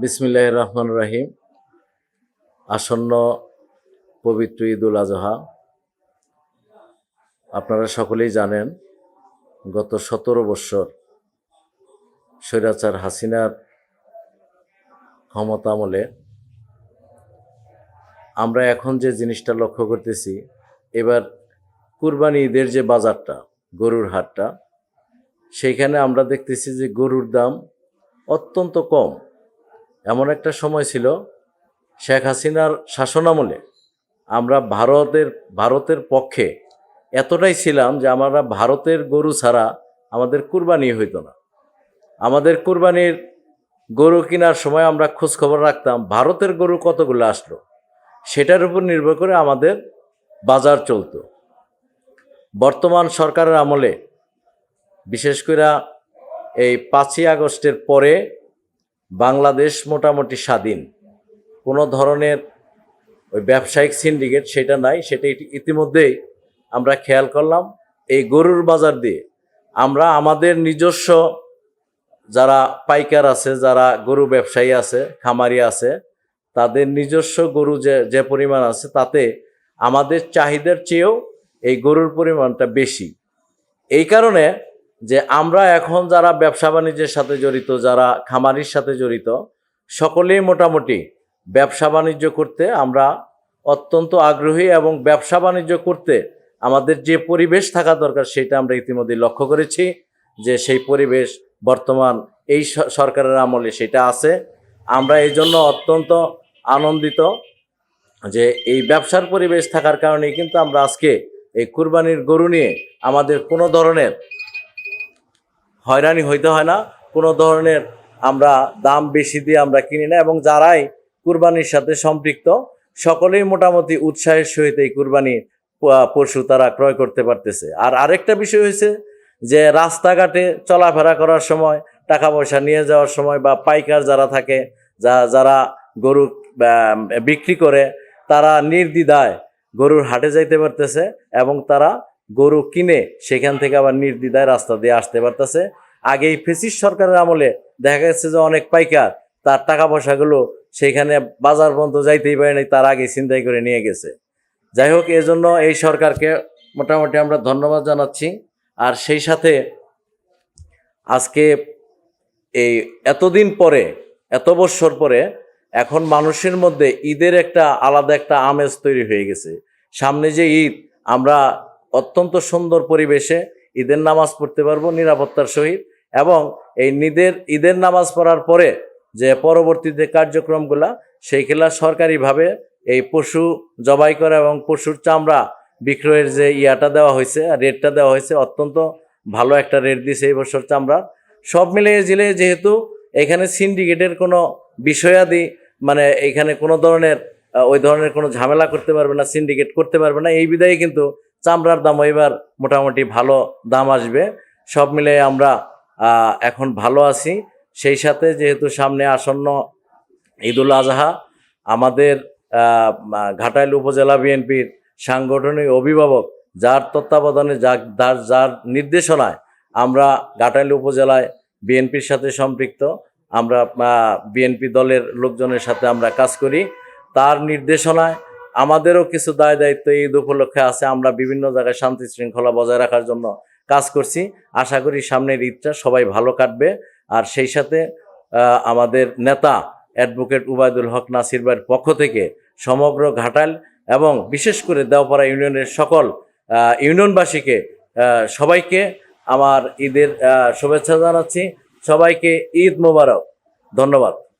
বিসমিল্লাহ রহমান রাহিম। আসন্ন পবিত্র ঈদুল আজহা। আপনারা সকলেই জানেন, গত সতেরো বৎসর স্বৈরাচার হাসিনার ক্ষমতা আমলে আমরা এখন যে জিনিসটা লক্ষ্য করতেছি, এবার কুরবানি ঈদের যে বাজারটা, গরুর হাটটা, সেইখানে আমরা দেখতেছি যে গরুর দাম অত্যন্ত কম। এমন একটা সময় ছিল শেখ হাসিনার শাসনামলে আমরা ভারতের ভারতের পক্ষে এতটাই ছিলাম যে আমরা ভারতের গরু ছাড়া আমাদের কুরবানি হইতো না। আমাদের কুরবানির গরু কেনার সময় আমরা খোঁজখবর রাখতাম, ভারতের গরু কতগুলো আসলো? সেটার উপর নির্ভর করে আমাদের বাজার চলতো। বর্তমান সরকারের আমলে, বিশেষ করে এই পাঁচই আগস্টের পরে বাংলাদেশ মোটামুটি স্বাধীন। কোনো ধরনের ওই ব্যবসায়িক সিন্ডিকেট সেটা নাই, সেটা ইতি- ইতিমধ্যেই আমরা খেয়াল করলাম। এই গরুর বাজার দিয়ে আমরা আমাদের নিজস্ব যারা পাইকার আছে, যারা গরু ব্যবসায়ী আছে, খামারি আছে, তাদের নিজস্ব গরু যে যে পরিমাণ আছে, তাতে আমাদের চাহিদার চেয়েও এই গরুর পরিমাণটা বেশি। এই কারণে যে আমরা এখন যারা ব্যবসা বাণিজ্যের সাথে জড়িত, যারা খামারির সাথে জড়িত, সকলেই মোটামুটি ব্যবসা বাণিজ্য করতে আমরা অত্যন্ত আগ্রহী এবং ব্যবসা বাণিজ্য করতে আমাদের যে পরিবেশ থাকা দরকার সেটা আমরা ইতিমধ্যে লক্ষ্য করেছি যে সেই পরিবেশ বর্তমান এই সরকারের আমলে সেটা আছে। আমরা এই জন্য অত্যন্ত আনন্দিত যে এই ব্যবসার পরিবেশ থাকার কারণে কিন্তু আমরা আজকে এই কুরবানির গরু নিয়ে আমাদের কোনো ধরনের হয়রানি হইতে হয় না। কোনো ধরনের আমরা দাম বেশি দিয়ে আমরা কিনি না এবং যারাই কুরবানির সাথে সম্পৃক্ত, সকলেই মোটামুটি উৎসাহের সহিত এই কুরবানি পশু তারা ক্রয় করতে পারতেছে। আর আরেকটা বিষয় হয়েছে যে, রাস্তাঘাটে চলাফেরা করার সময় টাকা পয়সা নিয়ে যাওয়ার সময় বা পাইকার যারা থাকে, যা, যারা গরু বিক্রি করে, তারা নির্দ্বিধায় গরুর হাটে যাইতে পারতেছে এবং তারা গরু কিনে সেখান থেকে আবার নির্দ্বিধায় রাস্তা দিয়ে আসতে পারতেছে। আগে এই ফেসিস সরকারের আমলে দেখা গেছে যে অনেক পাইকার, তার টাকা পয়সাগুলো সেখানে বাজার পর্যন্ত যাইতেই পারে নাই, তার আগে চিন্তাই করে নিয়ে গেছে। যাই হোক, এজন্য এই সরকারকে মোটামুটি আমরা ধন্যবাদ জানাচ্ছি। আর সেই সাথে আজকে এই এতদিন পরে, এত বছর পরে এখন মানুষের মধ্যে ঈদের একটা আলাদা একটা আমেজ তৈরি হয়ে গেছে। সামনে যে ঈদ, আমরা অত্যন্ত সুন্দর পরিবেশে ঈদের নামাজ পড়তে পারব, নিরাপত্তার সহিত। এবং এই ঈদের ঈদের নামাজ পড়ার পরে যে পরবর্তী যে কার্যক্রমগুলা সেইগুলা সরকারিভাবে এই পশু জবাই করা এবং পশুর চামড়া বিক্রয়ের যে ইয়াটা দেওয়া হয়েছে রেটটা দেওয়া হয়েছে, অত্যন্ত ভালো একটা রেট দিয়েছে এই বছর চামড়া। সব মিলিয়ে জিলে যেহেতু এখানে সিন্ডিকেটের কোনো বিষয়াদি মানে এখানে কোনো ধরনের ওই ধরনের কোনো ঝামেলা করতে পারবে না, সিন্ডিকেট করতে পারবে না, এই বিদায়ে কিন্তু চামড়ার দাম এবার মোটামুটি ভালো দাম আসবে। সব মিলে আমরা এখন ভালো আছি। সেই সাথে যেহেতু সামনে আসন্ন ঈদুল আজহা, আমাদের ঘাটাইল উপজেলা বিএনপির সাংগঠনিক অভিভাবক যার তত্ত্বাবধানে যার যার নির্দেশনায় আমরা ঘাটাইল উপজেলায় বিএনপির সাথে সম্পৃক্ত, আমরা বিএনপি দলের লোকজনের সাথে আমরা কাজ করি। তার নির্দেশনায় আমাদেরও কিছু দায় দায়িত্ব ঈদ উপলক্ষে আছে। আমরা বিভিন্ন জায়গায় শান্তি শৃঙ্খলা বজায় রাখার জন্য কাজ করছি। আশা করি সামনের ঈদটা সবাই ভালো কাটবে। আর সেই সাথে আমাদের নেতা অ্যাডভোকেট উবায়দুল হক নাসির ভাইয়ের পক্ষ থেকে সমগ্র ঘাটাল এবং বিশেষ করে দেওপাড়া ইউনিয়নের সকল ইউনিয়নবাসীকে সবাইকে আমার ঈদের শুভেচ্ছা জানাচ্ছি। সবাইকে ঈদ মোবারক। ধন্যবাদ।